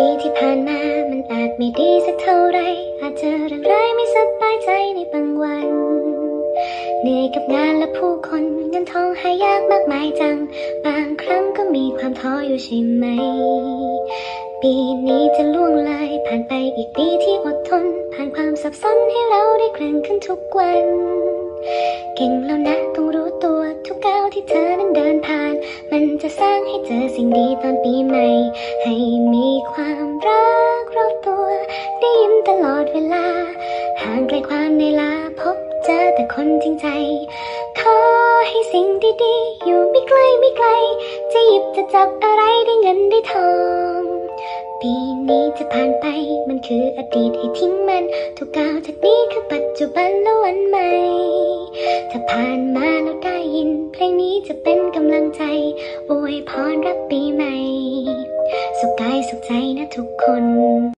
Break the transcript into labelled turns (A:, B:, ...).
A: ปีที่ผ่านมามันอาจไม่ดีสักเท่าไร อาจเจอเรื่องร้ายไม่สบายใจในบางวัน เหนื่อยกับงานและผู้คนเงินทองหายากมากมายจัง บางครั้งก็มีความท้ออยู่ใช่ไหม ปีนี้จะล่วงเลยผ่านไปอีกปีที่อดทน ผ่านความสับสนให้เราได้แกร่งขึ้นทุกวัน เก่งแล้วนะต้องรู้ตัวทุกก้าวที่เธอนั้น สร้างให้เจอสิ่งดีตอนปีใหม่ ให้มีความรักรอบตัว ได้ยิ้มตลอดเวลา ห่างไกลความในลาพบเจอแต่คนจริงใจ ขอให้สิ่งดีๆ อยู่ไม่ไกลไม่ไกล จะหยิบจะจับอะไรได้เงินได้ทองปีนี้จะผ่านไปมันคืออดีตให้ทิ้งมัน ทุกก้าวจากนี้คือปัจจุบันและวันใหม่ ถ้าผ่านมาแล้วได้ยิน เพลงนี้จะเป็น ใจอวยพรรับปีใหม่ สุขกายสุขใจนะทุกคน